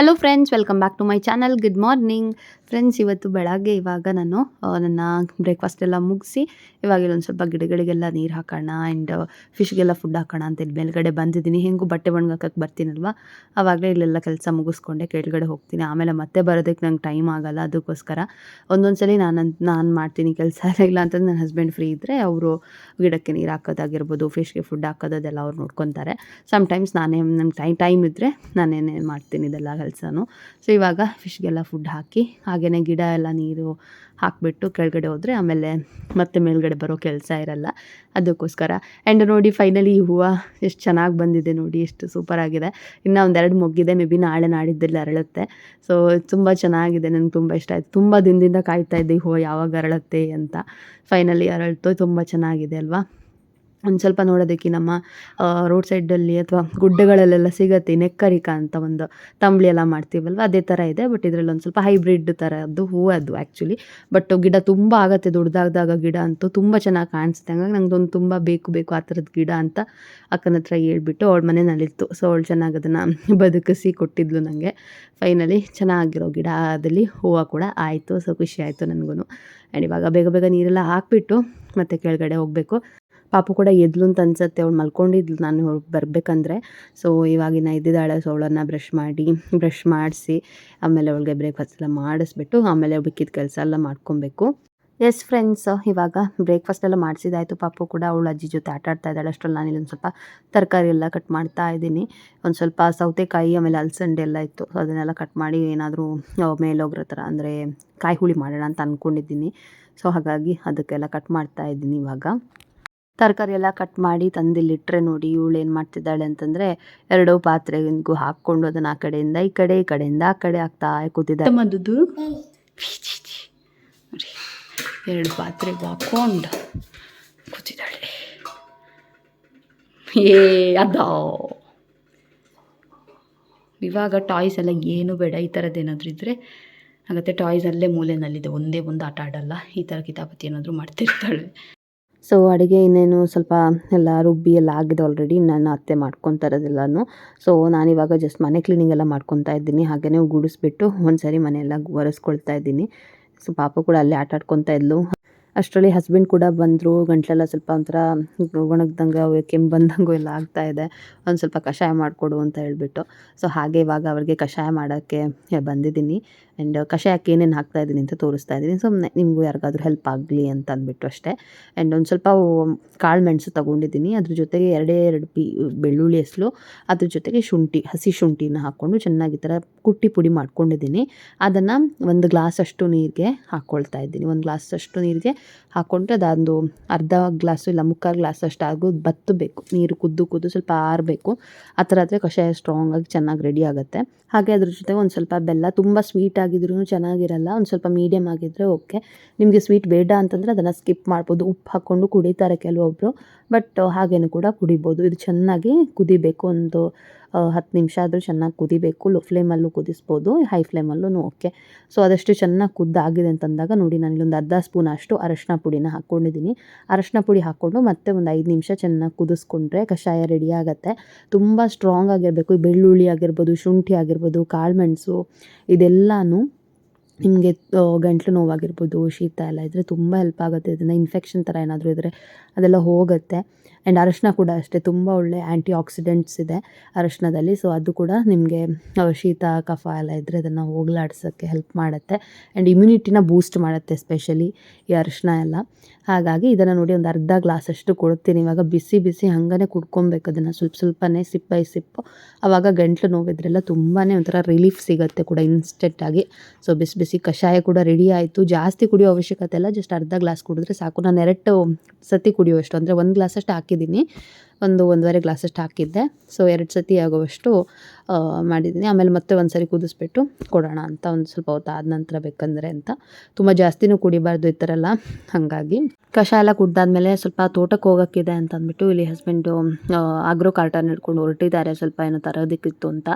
Hello friends welcome back to my channel good morning friends ಇವತ್ತು ಬೆಳಗ್ಗೆ ಇವಾಗ ನಾನು ನನ್ನ ಬ್ರೇಕ್ಫಾಸ್ಟ್ ಎಲ್ಲ ಮುಗಿಸಿ, ಇವಾಗ ಇಲ್ಲೊಂದು ಸ್ವಲ್ಪ ಗಿಡಗಳಿಗೆಲ್ಲ ನೀರು ಹಾಕೋಣ ಆ್ಯಂಡ್ ಫಿಶ್ಗೆಲ್ಲ ಫುಡ್ ಹಾಕೋಣ ಅಂತೇಳಿ ಮೇಲ್ಗಡೆ ಬಂದಿದ್ದೀನಿ. ಹೆಂಗೂ ಬಟ್ಟೆ ಒಣಗಾಕಕ್ಕೆ ಬರ್ತೀನಲ್ವ? ಆವಾಗಲೇ ಇಲ್ಲೆಲ್ಲ ಕೆಲಸ ಮುಗಿಸ್ಕೊಂಡೆ, ಕೆಳಗಡೆ ಹೋಗ್ತೀನಿ. ಆಮೇಲೆ ಮತ್ತೆ ಬರೋದಕ್ಕೆ ನಂಗೆ ಟೈಮ್ ಆಗಲ್ಲ, ಅದಕ್ಕೋಸ್ಕರ. ಒಂದೊಂದು ಸಲ ನಾನು ನಾನು ಮಾಡ್ತೀನಿ ಕೆಲಸ ಇಲ್ಲ ಅಂತಂದ್ರೆ ನನ್ನ ಹಸ್ಬೆಂಡ್ ಫ್ರೀ ಇದ್ದರೆ ಅವರು ಗಿಡಕ್ಕೆ ನೀರು ಹಾಕೋದಾಗಿರ್ಬೋದು ಫಿಶ್ಗೆ ಫುಡ್ ಹಾಕೋದು ಅದೆಲ್ಲ ಅವ್ರು ನೋಡ್ಕೊತಾರೆ. ಸಮ್ಟೈಮ್ಸ್ ನಾನೇ, ನಂಗೆ ಟೈಮ್ ಟೈಮ್ ಇದ್ದರೆ ನಾನೇನೇ ಮಾಡ್ತೀನಿ ಇದೆಲ್ಲ ಕೆಲಸನೂ ಸೊ ಇವಾಗ ಫಿಶ್ಗೆಲ್ಲ ಫುಡ್ ಹಾಕಿ ಹಾಗೆಯೇ ಗಿಡ ಎಲ್ಲ ನೀರು ಹಾಕಿಬಿಟ್ಟು ಕೆಳಗಡೆ ಹೋದರೆ ಆಮೇಲೆ ಮತ್ತೆ ಮೇಲ್ಗಡೆ ಬರೋ ಕೆಲಸ ಇರಲ್ಲ. ಅದಕ್ಕೋಸ್ಕರ. ಆ್ಯಂಡ್ ನೋಡಿ ಫೈನಲಿ ಈ ಹೂವು ಎಷ್ಟು ಚೆನ್ನಾಗಿ ಬಂದಿದೆ ನೋಡಿ, ಎಷ್ಟು ಸೂಪರ್ ಆಗಿದೆ. ಇನ್ನು ಒಂದೆರಡು ಮೊಗ್ಗಿದೆ ಮೇ ಬಿ ನಾಳೆ ನಾಡಿದ್ದಲ್ಲಿ ಅರಳುತ್ತೆ. ಸೊ ತುಂಬ ಚೆನ್ನಾಗಿದೆ ನನಗೆ ತುಂಬ ಇಷ್ಟ ಆಯಿತು. ತುಂಬ ದಿನದಿಂದ ಕಾಯ್ತಾ ಇದ್ದೆ ಈ ಹೂವು ಯಾವಾಗ ಅರಳುತ್ತೆ ಅಂತ. ಫೈನಲಿ ಅರಳ್ತು, ತುಂಬ ಚೆನ್ನಾಗಿದೆ ಅಲ್ವಾ? ಒಂದು ಸ್ವಲ್ಪ ನೋಡೋದಕ್ಕೆ ನಮ್ಮ ರೋಡ್ ಸೈಡಲ್ಲಿ ಅಥವಾ ಗುಡ್ಡಗಳಲ್ಲೆಲ್ಲ ಸಿಗತ್ತೆ, ನೆಕ್ಕರಿಕಾ ಅಂತ ಒಂದು ತಂಬಳಿ ಎಲ್ಲ ಮಾಡ್ತೀವಲ್ವ, ಅದೇ ಥರ ಇದೆ. ಬಟ್ ಇದರಲ್ಲಿ ಒಂದು ಸ್ವಲ್ಪ ಹೈಬ್ರಿಡ್ ಥರದ್ದು ಹೂವು ಅದು ಆ್ಯಕ್ಚುಲಿ ಬಟ್ ಗಿಡ ತುಂಬ ಆಗತ್ತೆ ದೊಡ್ಡದಾದಾಗ ಗಿಡ ಅಂತೂ ತುಂಬ ಚೆನ್ನಾಗಿ ಕಾಣಿಸುತ್ತೆ. ಹಂಗಾಗಿ ನಂಗೆ ತುಂಬ ಬೇಕು ಬೇಕು ಆ ಥರದ್ದು ಗಿಡ ಅಂತ ಅಕ್ಕನ ಹತ್ರ ಹೇಳ್ಬಿಟ್ಟು ಅವಳ ಮನೆಯಲ್ಲಿತ್ತು. ಸೊ ಅವಳು ಚೆನ್ನಾಗಿ ಅದನ್ನು ಬದುಕಿಸಿ ಕೊಟ್ಟಿದ್ಲು ನನಗೆ ಫೈನಲಿ ಚೆನ್ನಾಗಿರೋ ಗಿಡ ಅದಲ್ಲಿ ಹೂವು ಕೂಡ ಆಯಿತು. ಸೊ ಖುಷಿ ಆಯಿತು ನನಗೂ ಆ್ಯಂಡ್ ಇವಾಗ ಬೇಗ ಬೇಗ ನೀರೆಲ್ಲ ಹಾಕಿಬಿಟ್ಟು ಮತ್ತೆ ಕೆಳಗಡೆ ಹೋಗಬೇಕು. ಪಾಪು ಕೂಡ ಎದ್ಲು ಅಂತ ಅನ್ಸುತ್ತೆ, ಅವಳು ಮಲ್ಕೊಂಡಿದ್ಲು ನಾನು ಬರಬೇಕಂದ್ರೆ. ಸೊ ಇವಾಗಿನ ಇದ್ದಿದ್ದಾಳೆ ಸೊ ಅವಳನ್ನು ಬ್ರಷ್ ಮಾಡಿ ಬ್ರಷ್ ಮಾಡಿಸಿ, ಆಮೇಲೆ ಅವಳಿಗೆ ಬ್ರೇಕ್ಫಾಸ್ಟ್ ಎಲ್ಲ ಮಾಡಿಸ್ಬಿಟ್ಟು, ಆಮೇಲೆ ಬಿಕ್ಕಿದ ಕೆಲಸ ಎಲ್ಲ ಮಾಡ್ಕೊಬೇಕು. ಎಸ್ ಫ್ರೆಂಡ್ಸ್ ಇವಾಗ ಬ್ರೇಕ್ಫಾಸ್ಟ್ ಎಲ್ಲ ಮಾಡಿಸಿದಾಯಿತು ಪಾಪು ಕೂಡ, ಅವಳು ಅಜ್ಜಿ ಜೊತೆ ಆಟ ಆಡ್ತಾ ಇದ್ದಾಳೆ. ಅಷ್ಟರಲ್ಲಿ ನಾನು ಇಲ್ಲೊಂದು ಸ್ವಲ್ಪ ತರಕಾರಿ ಎಲ್ಲ ಕಟ್ ಮಾಡ್ತಾ ಇದ್ದೀನಿ. ಒಂದು ಸ್ವಲ್ಪ ಸೌತೆಕಾಯಿ, ಆಮೇಲೆ ಅಲಸಂಡೆ ಎಲ್ಲ ಇತ್ತು. ಸೊ ಅದನ್ನೆಲ್ಲ ಕಟ್ ಮಾಡಿ ಏನಾದರೂ ಮೇಲೋಗ್ರ ಥರ ಅಂದರೆ ಕಾಯಿ ಹುಳಿ ಮಾಡೋಣ ಅಂತ ಅಂದ್ಕೊಂಡಿದ್ದೀನಿ ಸೊ ಹಾಗಾಗಿ ಅದಕ್ಕೆಲ್ಲ ಕಟ್ ಮಾಡ್ತಾ ಇದ್ದೀನಿ ಇವಾಗ. ತರಕಾರಿ ಎಲ್ಲ ಕಟ್ ಮಾಡಿ ತಂದಿಲ್ಲಿಟ್ಟರೆ ನೋಡಿ ಇವಳು ಏನು ಮಾಡ್ತಿದ್ದಾಳೆ ಅಂತಂದರೆ ಎರಡು ಪಾತ್ರೆಗೂ ಹಾಕ್ಕೊಂಡು ಅದನ್ನು ಆ ಕಡೆಯಿಂದ ಈ ಕಡೆ ಈ ಕಡೆಯಿಂದ ಆ ಕಡೆ ಆಗ್ತಾ ಕೂತಿದ್ದಾಳೆ. ಮದ್ದು ಎರಡು ಪಾತ್ರೆಗೂ ಹಾಕ್ಕೊಂಡು ಕೂತಿದ್ದಾಳೆ. ಏ ಅದ. ಇವಾಗ ಟಾಯ್ಸ್ ಎಲ್ಲ ಏನು ಬೇಡ ಈ ಥರದ್ದು ಏನಾದರೂ ಇದ್ದರೆ ಹಾಗತ್ತೆ ಟಾಯ್ಸ್ ಅಲ್ಲೇ ಮೂಲೆಯಲ್ಲಿದೆ ಒಂದೇ ಒಂದು ಆಟ ಆಡಲ್ಲ. ಈ ಥರ ಕಿತಾಪತಿ ಏನಾದರೂ ಮಾಡ್ತಿರ್ತಾಳೆ. ಸೊ ಅಡುಗೆ ಇನ್ನೇನು ಸ್ವಲ್ಪ ಎಲ್ಲ ರುಬ್ಬಿ ಎಲ್ಲ ಆಗಿದೆ ಆಲ್ರೆಡಿ ನನ್ನ ಅತ್ತೆ ಮಾಡ್ಕೊತಾರದೆಲ್ಲನೂ ಸೊ ನಾನಿವಾಗ ಜಸ್ಟ್ ಮನೆ ಕ್ಲೀನಿಂಗ್ ಎಲ್ಲ ಮಾಡ್ಕೊತಾ ಇದ್ದೀನಿ. ಹಾಗೆಯೇ ಗುಡಿಸ್ಬಿಟ್ಟು ಒಂದು ಸಾರಿ ಮನೆಯೆಲ್ಲ ಒರೆಸ್ಕೊಳ್ತಾ ಇದ್ದೀನಿ. ಸೊ ಪಾಪ ಕೂಡ ಅಲ್ಲೇ ಆಟ ಆಡ್ಕೊತಾ ಇದ್ಲು. ಅಷ್ಟರಲ್ಲಿ ಹಸ್ಬೆಂಡ್ ಕೂಡ ಬಂದರು. ಗಂಟ್ಲೆಲ್ಲ ಸ್ವಲ್ಪ ಒಂಥರ ಒಣಗ್ದಂಗೆ, ಕೆಮ್ಮು ಬಂದಂಗೂ ಎಲ್ಲ ಆಗ್ತಾ ಇದೆ. ಒಂದು ಸ್ವಲ್ಪ ಕಷಾಯ ಮಾಡಿಕೊಡು ಅಂತ ಹೇಳಿಬಿಟ್ಟು. ಸೊ ಹಾಗೆ ಇವಾಗ ಅವ್ರಿಗೆ ಕಷಾಯ ಮಾಡೋಕ್ಕೆ ಬಂದಿದ್ದೀನಿ. ಆ್ಯಂಡ್ ಕಷಾಯಕ್ಕೆ ಏನೇನು ಹಾಕ್ತಾ ಇದ್ದೀನಿ ಅಂತ ತೋರಿಸ್ತಾ ಇದ್ದೀನಿ. ಸುಮ್ಮನೆ ನಿಮಗೂ ಯಾರಿಗಾದ್ರೂ ಹೆಲ್ಪ್ ಆಗಲಿ ಅಂತ ಅಂದ್ಬಿಟ್ಟು ಅಷ್ಟೇ. ಆ್ಯಂಡ್ ಒಂದು ಸ್ವಲ್ಪ ಕಾಳು ಮೆಣಸು ತೊಗೊಂಡಿದ್ದೀನಿ. ಅದ್ರ ಜೊತೆಗೆ ಎರಡೇ, ಎರಡು ಪಿ, ಬೆಳ್ಳುಳ್ಳಿ ಹೆಸಲು, ಅದ್ರ ಜೊತೆಗೆ ಶುಂಠಿ, ಹಸಿ ಶುಂಠಿನ ಹಾಕ್ಕೊಂಡು ಚೆನ್ನಾಗಿ ಥರ ಕುಟ್ಟಿ ಪುಡಿ ಮಾಡ್ಕೊಂಡಿದ್ದೀನಿ. ಅದನ್ನು ಒಂದು ಗ್ಲಾಸಷ್ಟು ನೀರಿಗೆ ಹಾಕ್ಕೊಳ್ತಾ ಇದ್ದೀನಿ. ಒಂದು ಗ್ಲಾಸಷ್ಟು ನೀರಿಗೆ ಹಾಕ್ಕೊಂಡ್ರೆ ಅದೊಂದು ಅರ್ಧ ಗ್ಲಾಸು ಇಲ್ಲ ಮುಕ್ಕಾಲು ಗ್ಲಾಸ್ ಅಷ್ಟು ಆಗೋ ಬತ್ತಬೇಕು ನೀರು ಕುದ್ದು ಕುದ್ದು ಸ್ವಲ್ಪ ಆರಬೇಕು ಆ ಥರ ಆದರೆ ಕಷಾಯ ಸ್ಟ್ರಾಂಗಾಗಿ ಚೆನ್ನಾಗಿ ರೆಡಿ ಆಗುತ್ತೆ. ಹಾಗೆ ಅದ್ರ ಜೊತೆಗೆ ಒಂದು ಸ್ವಲ್ಪ ಬೆಲ್ಲ ತುಂಬ ಸ್ವೀಟ್ ಆಗಿದ್ರೂ ಚೆನ್ನಾಗಿರಲ್ಲ, ಒಂದು ಸ್ವಲ್ಪ ಮೀಡಿಯಮ್ ಆಗಿದ್ದರೆ ಓಕೆ ನಿಮಗೆ ಸ್ವೀಟ್ ಬೇಡ ಅಂತಂದರೆ ಅದನ್ನು ಸ್ಕಿಪ್ ಮಾಡ್ಬೋದು. ಉಪ್ಪು ಹಾಕ್ಕೊಂಡು ಕುಡಿತಾರೆ ಕೆಲವೊಬ್ಬರು ಬಟ್ ಹಾಗೇನು ಕೂಡ ಕುಡಿಬೋದು. ಇದು ಚೆನ್ನಾಗಿ ಕುದಿಬೇಕು ಒಂದು ಹತ್ತು ನಿಮಿಷ ಆದರೂ ಚೆನ್ನಾಗಿ ಕುದಿಬೇಕು ಲೋ ಫ್ಲೇಮಲ್ಲೂ ಕುದಿಸ್ಬೋದು ಹೈ ಫ್ಲೇಮಲ್ಲೂ ಓಕೆ ಸೊ ಅದಷ್ಟು ಚೆನ್ನಾಗಿ ಕುದ್ದಾಗಿದೆ ಅಂತಂದಾಗ ನೋಡಿ ನಾನು ಇಲ್ಲೊಂದು ಅರ್ಧ ಸ್ಪೂನ್ ಅಷ್ಟು ಅರಶಿನ ಪುಡಿನ ಹಾಕ್ಕೊಂಡಿದ್ದೀನಿ ಅರಶಿನ ಪುಡಿ ಹಾಕ್ಕೊಂಡು ಮತ್ತೆ ಒಂದು ಐದು ನಿಮಿಷ ಚೆನ್ನಾಗಿ ಕುದಿಸ್ಕೊಂಡ್ರೆ ಕಷಾಯ ರೆಡಿ ಆಗುತ್ತೆ. ತುಂಬ ಸ್ಟ್ರಾಂಗ್ ಆಗಿರಬೇಕು. ಬೆಳ್ಳುಳ್ಳಿ ಆಗಿರ್ಬೋದು, ಶುಂಠಿ ಆಗಿರ್ಬೋದು ಕಾಳುಮೆಣಸು ಇದೆಲ್ಲನೂ ನಿಮಗೆ ಗಂಟ್ಲು ನೋವಾಗಿರ್ಬೋದು, ಶೀತ ಎಲ್ಲ ಇದ್ದರೆ ತುಂಬ ಹೆಲ್ಪ್ ಆಗುತ್ತೆ. ಇದನ್ನು ಇನ್ಫೆಕ್ಷನ್ ಥರ ಏನಾದರೂ ಇದ್ದರೆ ಅದೆಲ್ಲ ಹೋಗುತ್ತೆ. ಆ್ಯಂಡ್ ಅರಶಿನ ಕೂಡ ಅಷ್ಟೇ, ತುಂಬ ಒಳ್ಳೆ ಆ್ಯಂಟಿ ಆಕ್ಸಿಡೆಂಟ್ಸ್ ಇದೆ ಅರಶಿನದಲ್ಲಿ. ಸೊ ಅದು ಕೂಡ ನಿಮಗೆ ಶೀತ, ಕಫ ಎಲ್ಲ ಇದ್ದರೆ ಅದನ್ನು ಹೋಗಲಾಡ್ಸೋಕ್ಕೆ ಹೆಲ್ಪ್ ಮಾಡುತ್ತೆ. ಆ್ಯಂಡ್ ಇಮ್ಯುನಿಟಿನ ಬೂಸ್ಟ್ ಮಾಡುತ್ತೆ ಸ್ಪೆಷಲಿ ಈ ಅರಶಿನ ಎಲ್ಲ. ಹಾಗಾಗಿ ಇದನ್ನು ನೋಡಿ ಒಂದು ಅರ್ಧ ಗ್ಲಾಸಷ್ಟು ಕೊಡ್ತೀನಿ. ಇವಾಗ ಬಿಸಿ ಬಿಸಿ ಹಾಗೇ ಕುಡ್ಕೊಬೇಕು ಅದನ್ನು ಸ್ವಲ್ಪ ಸ್ವಲ್ಪನೇ ಸಿಪ್ ಬೈ ಸಿಪ್ಪು ಆವಾಗ ಗಂಟ್ಲು ನೋವಿದ್ರೆಲ್ಲ ತುಂಬಾ ಒಂಥರ ರಿಲೀಫ್ ಸಿಗುತ್ತೆ ಕೂಡ ಇನ್ಸ್ಟೆಂಟಾಗಿ ಸೊ ಬಿಸಿ ಬಿಸಿ ಕಷಾಯ ಕೂಡ ರೆಡಿ ಆಯಿತು. ಜಾಸ್ತಿ ಕುಡಿಯೋ ಅವಶ್ಯಕತೆ ಇಲ್ಲ ಜಸ್ಟ್ ಅರ್ಧ ಗ್ಲಾಸ್ ಕುಡಿದ್ರೆ ಸಾಕು. ನಾನು ಎರಡು ಸತಿ ಕುಡಿಯುವಷ್ಟು, ಅಂದರೆ ಒಂದು ಗ್ಲಾಸ್ ಗ್ಲಾಸಷ್ಟು ಹಾಕಿದ್ದೀನಿ. ಒಂದು ಒಂದೂವರೆ ಗ್ಲಾಸಷ್ಟು ಹಾಕಿದ್ದೆ. ಸೊ ಎರಡು ಸತಿ ಆಗುವಷ್ಟು ಮಾಡಿದ್ದೀನಿ. ಆಮೇಲೆ ಮತ್ತೆ ಒಂದು ಸರಿ ಕುದಿಸ್ಬಿಟ್ಟು ಕೊಡೋಣ ಅಂತ ಒಂದು ಸ್ವಲ್ಪ ಹೊತ್ತು ಆದ ನಂತರ ಬೇಕಂದರೆ ಅಂತ. ತುಂಬ ಜಾಸ್ತಿನೂ ಕುಡಿಬಾರ್ದು ಈ ಥರ ಎಲ್ಲ. ಹಾಗಾಗಿ ಕಷಾಯ ಎಲ್ಲ ಕುಡ್ದಾದ್ಮೇಲೆ ಸ್ವಲ್ಪ ತೋಟಕ್ಕೆ ಹೋಗೋಕ್ಕಿದೆ ಅಂತ ಅಂದ್ಬಿಟ್ಟು ಇಲ್ಲಿ ಹಸ್ಬೆಂಡು ಆಗ್ರೋ ಕಾರ್ಟನ್ ಹಿಡ್ಕೊಂಡು ಹೊರಟಿದ್ದಾರೆ. ಸ್ವಲ್ಪ ಏನೋ ತರೋದಕ್ಕಿತ್ತು ಅಂತ.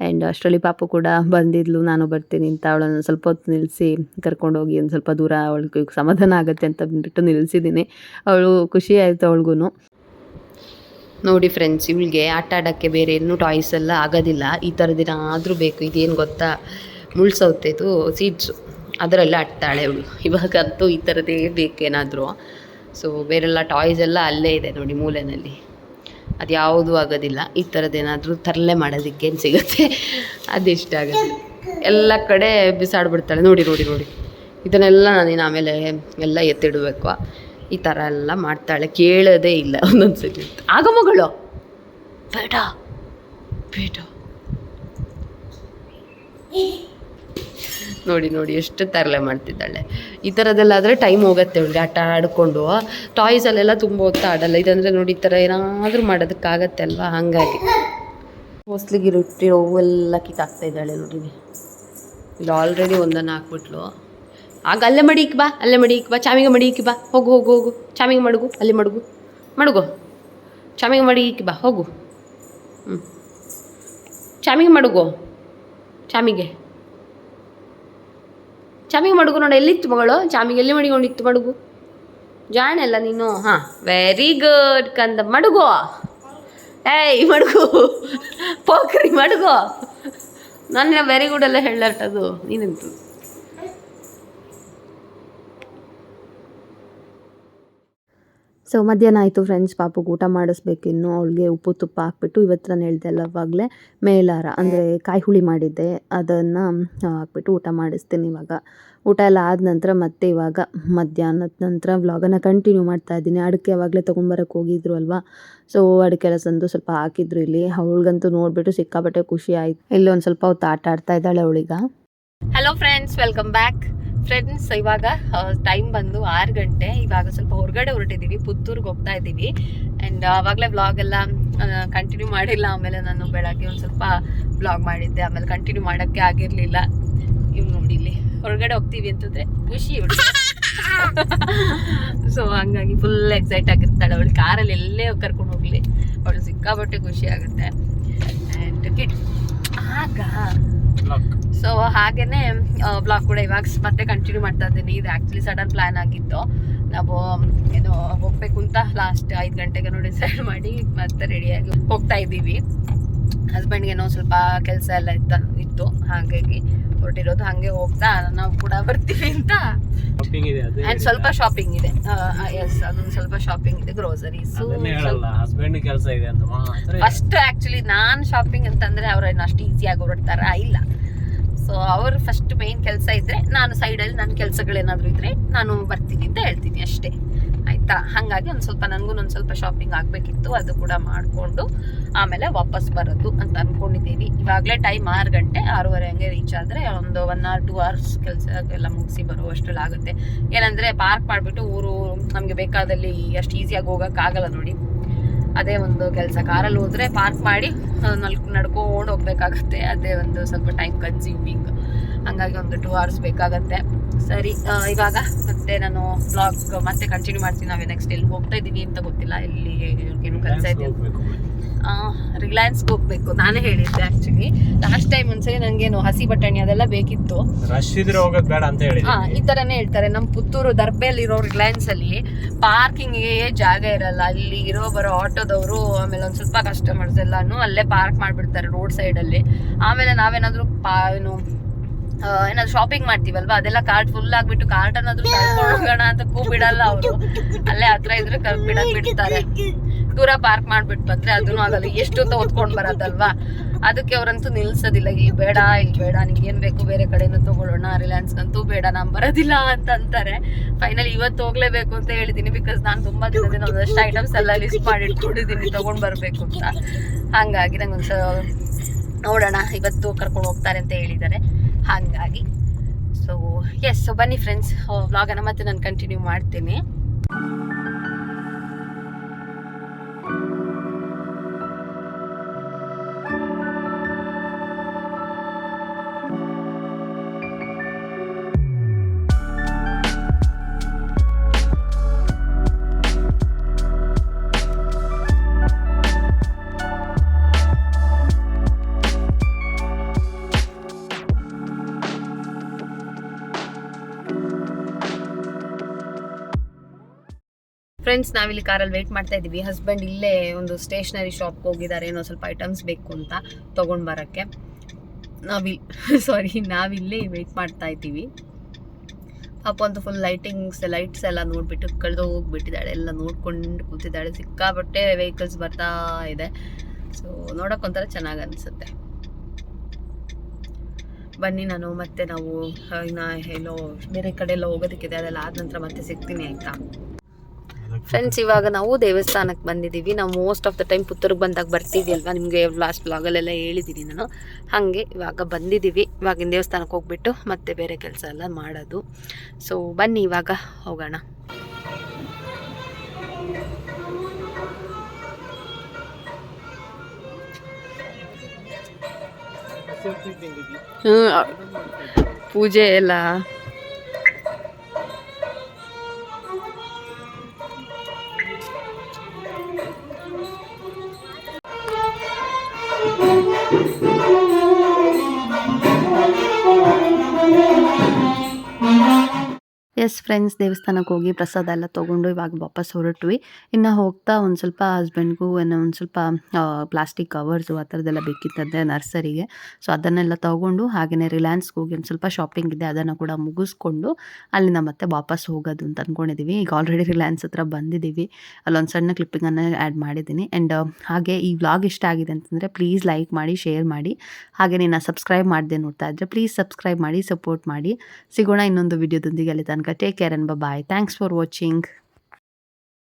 ಆ್ಯಂಡ್ ಅಷ್ಟರಲ್ಲಿ ಪಾಪು ಕೂಡ ಬಂದಿದ್ಲು. ನಾನು ಬರ್ತೀನಿ ಅಂತ ಅವಳನ್ನು ಸ್ವಲ್ಪ ಹೊತ್ತು ನಿಲ್ಲಿಸಿ ಕರ್ಕೊಂಡೋಗಿ ಒಂದು ಸ್ವಲ್ಪ ದೂರ ಅವಳಿಗೆ ಸಮಾಧಾನ ಆಗುತ್ತೆ ಅಂತ ಅಂದ್ಬಿಟ್ಟು ನಿಲ್ಲಿಸಿದ್ದೀನಿ. ಅವಳು ಖುಷಿ ಆಯಿತು ಅವಳಿಗೂ ನೋಡಿ ಫ್ರೆಂಡ್ಸ್ ಇವಳಿಗೆ ಆಟ ಆಡೋಕ್ಕೆ ಬೇರೆ ಏನೂ ಟಾಯ್ಸ್ ಎಲ್ಲ ಆಗೋದಿಲ್ಲ. ಈ ಥರದ್ದೇನಾದರೂ ಬೇಕು, ಇದೇನು ಗೊತ್ತಾ? ಮುಳ್ಸೌತೆದು ಸೀಡ್ಸು ಅದರಲ್ಲೇ ಆಡ್ತಾಳೆ ಅವಳು. ಇವಾಗಂತೂ ಈ ಥರದೇ ಬೇಕೇನಾದರೂ ಸೊ ಬೇರೆಲ್ಲ ಟಾಯ್ಸ್ ಎಲ್ಲ ಅಲ್ಲೇ ಇದೆ ನೋಡಿ ಮೂಲೆಯಲ್ಲಿ ಅದು ಯಾವುದೂ ಆಗೋದಿಲ್ಲ. ಈ ಥರದ್ದೇನಾದರೂ ತರಲೆ ಮಾಡೋದಕ್ಕೇನು ಸಿಗುತ್ತೆ? ಅದು ಇಷ್ಟ ಆಗುತ್ತೆ ಎಲ್ಲ ಕಡೆ ಬಿಸಾಡ್ಬಿಡ್ತಾಳೆ. ನೋಡಿ ನೋಡಿ ನೋಡಿ. ಇದನ್ನೆಲ್ಲ ನಾನೇನು ಆಮೇಲೆ ಎಲ್ಲ ಎತ್ತಿಡಬೇಕು. ಈ ಥರ ಎಲ್ಲ ಮಾಡ್ತಾಳೆ, ಕೇಳೋದೇ ಇಲ್ಲ ಒಂದೊಂದು ಸರಿ ಆಗ ಮಗಳು, ಬೇಡ ಬೇಡ. ನೋಡಿ ನೋಡಿ, ಎಷ್ಟು ತರಲೆ ಮಾಡ್ತಿದ್ದಾಳೆ. ಈ ಥರದ್ದೆಲ್ಲ ಆದರೆ ಟೈಮ್ ಹೋಗುತ್ತೆ ಅವಳಿಗೆ, ಆಟ ಆಡಿಕೊಂಡು. ಟಾಯ್ಸಲ್ಲೆಲ್ಲ ತುಂಬ ಹೊತ್ತು ಆಡಲ್ಲ. ಇದಂದರೆ ನೋಡಿ, ಈ ಥರ ಏನಾದರೂ ಮಾಡೋದಕ್ಕಾಗತ್ತೆ ಅಲ್ವಾ? ಹಾಗಾಗಿ. ಮೋಸ್ಟ್ಲಿಗೆ ರೊಟ್ಟಿ ಹೂವೆಲ್ಲ ಕಿತ್ತಾಕ್ತಾ ಇದ್ದಾಳೆ ನೋಡಿ ಇಲ್ಲಿ ಆಲ್ರೆಡಿ ಒಂದನ್ನು ಹಾಕ್ಬಿಟ್ಲು. ಆಗ ಅಲ್ಲೇ ಮಡಿಕ್ ಬಾ, ಅಲ್ಲೇ ಮಡಿಕ್ ಬಾ, ಚಾಮಿಗೆ ಮಡಿಕ್ ಬಾ, ಹೋಗು ಹೋಗು ಹೋಗು. ಚಾಮಿಗೆ ಮಡಗು, ಅಲ್ಲಿ ಮಡಗು. ಮಡಗು. ಚಾಮಿಗೆ ಮಡಿಕ್ ಬಾ, ಹೋಗು. ಹ್ಞೂ ಚಾಮಿಗೆ ಮಡಗು. ಚಾಮಿಗೆ. ಚಾಮಿಗೆ ಮಡಗು ನೋಡು, ಎಲ್ಲಿತ್ತು ಮಗಳು? ಚಾಮಿಗೆ ಎಲ್ಲಿ ಮಡಿಕೊಂಡಿತ್ತು ಮಡಗು? ಜಾಣೆಲ್ಲ ನೀನು? ಹಾಂ ವೆರಿ ಗುಡ್ ಕಂದ ಮಡಗು. ಏಯ್, ಮಡಗು. ಪೋಕ್ರಿ ಮಡಗು. ನಾನು ವೆರಿ ಗುಡ್ ಎಲ್ಲ ಹೇಳಟ್ಟದು ನೀನೆಂತು ಸೊ ಮಧ್ಯಾಹ್ನ ಆಯಿತು ಫ್ರೆಂಡ್ಸ್ ಪಾಪುಗೆ ಊಟ ಮಾಡಿಸ್ಬೇಕಿನ್ನು ಅವಳಿಗೆ ಉಪ್ಪು ತುಪ್ಪ ಹಾಕ್ಬಿಟ್ಟು ಇವತ್ತು ನಾನು ಹೇಳ್ದೆ ಅವಾಗಲೇ? ಮೇಲಾರ, ಅಂದರೆ ಕಾಯಿ ಹುಳಿ ಮಾಡಿದ್ದೆ. ಅದನ್ನು ಹಾಕ್ಬಿಟ್ಟು ಊಟ ಮಾಡಿಸ್ತೀನಿ ಇವಾಗ. ಊಟ ಎಲ್ಲ ಆದ ನಂತರ ಮತ್ತೆ ಇವಾಗ ಮಧ್ಯಾಹ್ನದ ನಂತರ ವ್ಲಾಗನ್ನು ಕಂಟಿನ್ಯೂ ಮಾಡ್ತಾ ಇದ್ದೀನಿ. ಅಡಿಕೆ ಯಾವಾಗಲೇ ತೊಗೊಂಬರಕ್ಕೆ ಹೋಗಿದ್ರು ಅಲ್ವಾ? ಸೊ ಅಡಿಕೆ ಎಲ್ಲ ಸಂದು ಸ್ವಲ್ಪ ಹಾಕಿದ್ರು ಇಲ್ಲಿ. ಅವಳಿಗಂತೂ ನೋಡಿಬಿಟ್ಟು ಸಿಕ್ಕಾಪಟ್ಟೆ ಖುಷಿ ಆಯಿತು. ಇಲ್ಲಿ ಒಂದು ಸ್ವಲ್ಪ ಹೊತ್ತು ಆಟ ಆಡ್ತಾ ಇದ್ದಾಳೆ ಅವಳೀಗ. Hello friends welcome back friends ಇವಾಗ ಟೈಮ್ ಬಂದು ಆರು ಗಂಟೆ. ಇವಾಗ ಸ್ವಲ್ಪ ಹೊರಗಡೆ ಹೊರಟಿದ್ದೀವಿ ಪುತ್ತೂರ್ಗೆ ಹೋಗ್ತಾ ಇದ್ದೀವಿ ಆ್ಯಂಡ್ ಆವಾಗಲೇ ವ್ಲಾಗ್ ಎಲ್ಲ ಕಂಟಿನ್ಯೂ ಮಾಡಿಲ್ಲ. ಆಮೇಲೆ ನಾನು ಬೆಳಗ್ಗೆ ಒಂದು ಸ್ವಲ್ಪ ವ್ಲಾಗ್ ಮಾಡಿದ್ದೆ. ಆಮೇಲೆ ಕಂಟಿನ್ಯೂ ಮಾಡೋಕ್ಕೆ ಆಗಿರಲಿಲ್ಲ. ಇವ್ ನೋಡಿ ಇಲ್ಲಿ. ಹೊರಗಡೆ ಹೋಗ್ತೀವಿ ಅಂತಂದರೆ ಖುಷಿ ಇವಳು. ಸೊ ಹಂಗಾಗಿ ಫುಲ್ ಎಕ್ಸೈಟ್ ಆಗಿರ್ತಾಳೆ. ಅವಳು ಕಾರಲ್ಲಿ ಎಲ್ಲೇ ಕರ್ಕೊಂಡು ಹೋಗ್ಲಿ. ಅವಳು ಸಿಕ್ಕಾಬಟ್ಟೆ ಖುಷಿ ಆಗುತ್ತೆ. ಆ್ಯಂಡ್ ಕಿಟ್ ಆಗ ಸೊ ಹಾಗೇನೆ ಬ್ಲಾಗ್ ಕೂಡ ಇವಾಗ ಮತ್ತೆ ಕಂಟಿನ್ಯೂ ಮಾಡ್ತಾ ಇದ್ದೀನಿ. ಇದು ಆ್ಯಕ್ಚುಲಿ ಸಡನ್ ಪ್ಲ್ಯಾನ್ ಆಗಿತ್ತು. ನಾವು ಏನು ಹೋಗ್ಬೇಕು ಅಂತ ಲಾಸ್ಟ್ ಐದು ಗಂಟೆಗೆ ನೋಡಿ ಡಿಸೈಡ್ ಮಾಡಿ ಮತ್ತೆ ರೆಡಿಯಾಗಿ ಹೋಗ್ತಾ ಇದ್ದೀವಿ. ಹಸ್ಬೆಂಡ್ಗೇನೋ ಸ್ವಲ್ಪ ಕೆಲಸ ಎಲ್ಲ ಇತ್ತ ಇತ್ತು. ಹಾಗಾಗಿ ಹೊರಟಿರೋದು ಹಾಗೆ ಹೋಗ್ತಾ ನಾವು ಕೂಡ ಬರ್ತೀವಿ ಅಂತ. ಆ್ಯಂಡ್ ಸ್ವಲ್ಪ ಶಾಪಿಂಗ್ ಇದೆ. ಎಸ್ ಅದೊಂದು ಸ್ವಲ್ಪ ಶಾಪಿಂಗ್ ಇದೆ ಗ್ರೋಸರೀಸು ಹಸ್ಬೆಂಡ್ ಕೆಲಸ ಇದೆ ಅಂತ ಮಾತ್ರ ಫಸ್ಟ್ ಆಕ್ಚುಲಿ ನಾನು ಶಾಪಿಂಗ್ ಅಂತಂದ್ರೆ ಅವ್ರೇನು ಅಷ್ಟು ಈಸಿಯಾಗಿ ಹೊರಡ್ತಾರ ಇಲ್ಲ. ಸೊ ಅವರು ಫಸ್ಟ್ ಮೇನ್ ಕೆಲಸ ಇದ್ರೆ ನಾನು ಸೈಡಲ್ಲಿ ನನ್ನ ಕೆಲಸಗಳೇನಾದರೂ ಇದ್ರೆ ನಾನು ಬರ್ತೀನಿ ಅಂತ ಹೇಳ್ತೀನಿ ಅಷ್ಟೇ. ಆಯ್ತಾ? ಹಾಗಾಗಿ ಒಂದು ಸ್ವಲ್ಪ ನನಗೂ ಒಂದು ಸ್ವಲ್ಪ ಶಾಪಿಂಗ್ ಆಗಬೇಕಿತ್ತು, ಅದು ಕೂಡ ಮಾಡಿಕೊಂಡು ಆಮೇಲೆ ವಾಪಸ್ ಬರೋದು ಅಂತ ಅಂದ್ಕೊಂಡಿದ್ದೀವಿ ಇವಾಗಲೇ ಟೈಮ್ ಆರು ಗಂಟೆ, ಆರೂವರೆ ಹಂಗೆ ರೀಚ್ ಆದರೆ ಒಂದು ಒನ್ ಆರ್ ಟೂ ಅವರ್ಸ್ ಕೆಲಸ ಎಲ್ಲ ಮುಗಿಸಿ ಬರುವಷ್ಟರಲ್ಲಿ ಆಗುತ್ತೆ. ಏನಂದರೆ ಪಾರ್ಕ್ ಮಾಡಿಬಿಟ್ಟು ಊರು, ನಮಗೆ ಬೇಕಾದಲ್ಲಿ ಅಷ್ಟು ಈಸಿಯಾಗಿ ಹೋಗೋಕ್ಕಾಗಲ್ಲ ನೋಡಿ. ಅದೇ ಒಂದು ಕೆಲಸ. ಕಾರಲ್ಲಿ ಹೋದ್ರೆ ಪಾರ್ಕ್ ಮಾಡಿ ನಲ್ಕು ನಡ್ಕೊಂಡು ಹೋಗ್ಬೇಕಾಗತ್ತೆ. ಅದೇ ಒಂದು ಸ್ವಲ್ಪ ಟೈಮ್ ಕನ್ಸ್ಯೂಮಿಂಗ್ ಹಂಗಾಗಿ ಒಂದು ಟೂ ಅವರ್ಸ್ ಬೇಕಾಗತ್ತೆ. ಸರಿ ಇವಾಗ ಮತ್ತೆ ನಾನು ಬ್ಲಾಗ್ ಮತ್ತೆ ಕಂಟಿನ್ಯೂ ಮಾಡ್ತೀನಿ. ನಾವೇ ನೆಕ್ಸ್ಟ್ ಎಲ್ಲಿ ಹೋಗ್ತಾ ಇದ್ದೀವಿ ಅಂತ ಗೊತ್ತಿಲ್ಲ. ಎಲ್ಲಿ, ಏನು ಕೆಲಸ ಇದೆ ರಿಲಯನ್ಸ್ಗೆ ಹೋಗ್ಬೇಕು. ನಾನೇ ಹೇಳಿದ್ದೆ ಆಕ್ಚುಲಿ ಲಾಸ್ಟ್ ಟೈಮ್ ಒಂದ್ಸರಿ ನಂಗೇನು ಹಸಿ ಬಟಾಣಿ ಅದೆಲ್ಲ ಬೇಕಿತ್ತು. ರಶ್ ಇದ್ರೆ ಹೋಗೋದ್ ಬೇಡ ಅಂತ ಹೇಳಿ ಹಾ ಈ ತರನೇ ಹೇಳ್ತಾರೆ. ನಮ್ಮ ಪುತ್ತೂರು ದರ್ಬೆಯಲ್ಲಿ ಇರೋ ರಿಲಯನ್ಸ್ ಅಲ್ಲಿ ಪಾರ್ಕಿಂಗ್ಗೆ ಜಾಗ ಇರಲ್ಲ. ಅಲ್ಲಿ ಇರೋ ಬರೋ ಆಟೋದವರು ಆಮೇಲೆ ಒಂದ್ ಸ್ವಲ್ಪ ಕಸ್ಟಮರ್ಸ್ ಎಲ್ಲಾನು ಅಲ್ಲೇ ಪಾರ್ಕ್ ಮಾಡ್ಬಿಡ್ತಾರೆ ರೋಡ್ ಸೈಡ್ ಅಲ್ಲಿ. ಆಮೇಲೆ ನಾವೇನಾದ್ರೂ ಪಾ ಏನು ಏನಾದ್ರು ಶಾಪಿಂಗ್ ಮಾಡ್ತೀವಲ್ವಾ? ಅದೆಲ್ಲ ಕಾರ್ಟ್ ಫುಲ್ ಆಗ್ಬಿಟ್ಟು ಕಾರ್ಟ್ ಅನ್ನೋದು ಅಂತ ಕೂ ಬಿಡಲ್ಲ ಅವರು. ಅಲ್ಲೇ ಹತ್ರ ಇದ್ರೆ ಕರ್ ಬಿಡಕ್ ಬಿಡ್ತಾರೆ. ದೂರ ಪಾರ್ಕ್ ಮಾಡ್ಬಿಟ್ಟು ಬಂದ್ರೆ ಅದನ್ನು ಆಗಲ್ಲ ಎಷ್ಟು ಹೊತ್ಕೊಂಡ್ ಬರೋದಲ್ವಾ? ಅದಕ್ಕೆ ಅವರಂತೂ ನಿಲ್ಸೋದಿಲ್ಲ ಈ ಬೇಡ ಇಲ್ಲಿ ಬೇಡ ನಿಮ್ಗೆ ಏನ್ ಬೇಕು ಬೇರೆ ಕಡೆಯಿಂದ ತಗೊಳ್ಳೋಣ ರಿಲಯನ್ಸ್ ಅಂತೂ ಬೇಡ, ನಾನು ಬರೋದಿಲ್ಲ ಅಂತ ಅಂತಾರೆ. ಫೈನಲ್ ಇವತ್ತು ಹೋಗ್ಲೇಬೇಕು ಅಂತ ಹೇಳಿದೀನಿ ಬಿಕಾಸ್ ನಾನು ತುಂಬಾ ದಿನದಿಂದ ಒಂದಷ್ಟು ಐಟಮ್ಸ್ ಎಲ್ಲ ಲಿಸ್ಟ್ ಮಾಡಿ ಇಟ್ಕೊಂಡಿದ್ದೀನಿ ತಗೊಂಡ್ ಬರ್ಬೇಕು ಅಂತ. ಹಂಗಾಗಿ ನಂಗೊಂದು ನೋಡೋಣ, ಇವತ್ತು ಕರ್ಕೊಂಡು ಹೋಗ್ತಾರೆ ಅಂತ ಹೇಳಿದ್ದಾರೆ. ಹಾಗಾಗಿ ಸೊ ಎಸ್ ಸೊ ಬನ್ನಿ ಫ್ರೆಂಡ್ಸ್ ವ್ಲಾಗನ್ನು ಮತ್ತೆ ನಾನು ಕಂಟಿನ್ಯೂ ಮಾಡ್ತೀನಿ. ಫ್ರೆಂಡ್ಸ್ ನಾವಿಲ್ಲಿ ಕಾರಲ್ಲಿ ವೆಯ್ಟ್ ಮಾಡ್ತಾ ಇದ್ದೀವಿ. ಹಸ್ಬೆಂಡ್ ಇಲ್ಲೇ ಒಂದು ಸ್ಟೇಷನರಿ ಶಾಪ್ಗೆ ಹೋಗಿದ್ದಾರೆ. ಏನೋ ಸ್ವಲ್ಪ ಐಟಮ್ಸ್ ಬೇಕು ಅಂತ ತೊಗೊಂಡು ಬರೋಕ್ಕೆ. ನಾವಿಲ್ ಸಾರಿ ನಾವಿಲ್ಲೇ ವೆಯ್ಟ್ ಮಾಡ್ತಾ ಇದ್ದೀವಿ. ಪಾಪ ಒಂದು ಫುಲ್ ಲೈಟಿಂಗ್ಸ್ ಲೈಟ್ಸ್ ಎಲ್ಲ ನೋಡಿಬಿಟ್ಟು ಕಳೆದು ಹೋಗ್ಬಿಟ್ಟಿದ್ದಾಳೆ. ಎಲ್ಲ ನೋಡ್ಕೊಂಡು ಕೂತಿದ್ದಾಳೆ. ಸಿಕ್ಕಾಬಟ್ಟೆ ವೆಹಿಕಲ್ಸ್ ಬರ್ತಾ ಇದೆ. ಸೊ ನೋಡೋಕ್ಕೊಂಥರ ಚೆನ್ನಾಗಿ ಅನಿಸುತ್ತೆ. ಬನ್ನಿ ನಾನು ಮತ್ತೆ ನಾವು, ಇನ್ನ, ಎಲ್ಲೋ ಬೇರೆ ಕಡೆ ಎಲ್ಲ ಹೋಗೋದಕ್ಕಿದೆ. ಅದೆಲ್ಲ ಆದ ನಂತರ ಮತ್ತೆ ಸಿಗ್ತೀನಿ ಆಯಿತಾ? ಫ್ರೆಂಡ್ಸ್ ಇವಾಗ ನಾವು ದೇವಸ್ಥಾನಕ್ಕೆ ಬಂದಿದ್ದೀವಿ ನಾವು ಮೋಸ್ಟ್ ಆಫ್ ದ ಟೈಮ್ ಪುತ್ತೂರಿಗೆ ಬಂದಾಗ ಬರ್ತೀವಿ ಅಲ್ವಾ? ನಿಮಗೆ ಲಾಸ್ಟ್ ಬ್ಲಾಗಲ್ಲೆಲ್ಲ ಹೇಳಿದ್ದೀನಿ ನಾನು. ಹಾಗೆ ಇವಾಗ ಬಂದಿದ್ದೀವಿ ಇವಾಗಿನ ದೇವಸ್ಥಾನಕ್ಕೆ ಹೋಗ್ಬಿಟ್ಟು ಮತ್ತೆ ಬೇರೆ ಕೆಲಸ ಎಲ್ಲ ಮಾಡೋದು. ಸೊ ಬನ್ನಿ ಇವಾಗ ಹೋಗೋಣ. ಪೂಜೆ ಎಲ್ಲ Thank you. ಎಸ್ ಫ್ರೆಂಡ್ಸ್ ದೇವಸ್ಥಾನಕ್ಕೆ ಹೋಗಿ ಪ್ರಸಾದ ಎಲ್ಲ ತೊಗೊಂಡು ಇವಾಗ ವಾಪಸ್ ಹೊರಟ್ವಿ. ಇನ್ನು ಹೋಗ್ತಾ ಒಂದು ಸ್ವಲ್ಪ ಹಸ್ಬೆಂಡ್ಗೂ ಏನೋ ಒಂದು ಸ್ವಲ್ಪ ಪ್ಲಾಸ್ಟಿಕ್ ಕವರ್ಸು ಆ ಥರದ್ದೆಲ್ಲ ಬೇಕಿತ್ತಂತೆ ನರ್ಸರಿಗೆ. ಸೊ ಅದನ್ನೆಲ್ಲ ತೊಗೊಂಡು ಹಾಗೆಯೇ ರಿಲಯನ್ಸ್ಗೆ ಹೋಗಿ ಒಂದು ಸ್ವಲ್ಪ ಶಾಪಿಂಗ್ ಇದೆ, ಅದನ್ನು ಕೂಡ ಮುಗಿಸ್ಕೊಂಡು ಅಲ್ಲಿಂದ ಮತ್ತೆ ವಾಪಸ್ ಹೋಗೋದು ಅಂತ ಅಂದ್ಕೊಂಡಿದ್ದೀವಿ ಈಗ ಆಲ್ರೆಡಿ ರಿಲಯನ್ಸ್ ಹತ್ರ ಬಂದಿದ್ದೀವಿ ಅಲ್ಲೊಂದು ಸಣ್ಣ ಕ್ಲಿಪ್ಪಿಂಗನ್ನು ಆ್ಯಡ್ ಮಾಡಿದ್ದೀನಿ. ಆ್ಯಂಡ್ ಹಾಗೆ ಈ ವ್ಲಾಗ್ ಇಷ್ಟ ಆಗಿದೆ ಅಂತಂದರೆ ಪ್ಲೀಸ್ ಲೈಕ್ ಮಾಡಿ ಶೇರ್ ಮಾಡಿ. ಹಾಗೆ ನೀನು ಸಬ್ಸ್ಕ್ರೈಬ್ ಮಾಡದೆ ನೋಡ್ತಾ ಇದ್ದರೆ ಪ್ಲೀಸ್ ಸಬ್ಸ್ಕ್ರೈಬ್ ಮಾಡಿ ಸಪೋರ್ಟ್ ಮಾಡಿ. ಸಿಗೋಣ ಇನ್ನೊಂದು ವಿಡಿಯೋದೊಂದಿಗೆ ಅಲ್ಲಿ ತನಕ. Take care and bye bye. Thanks for watching.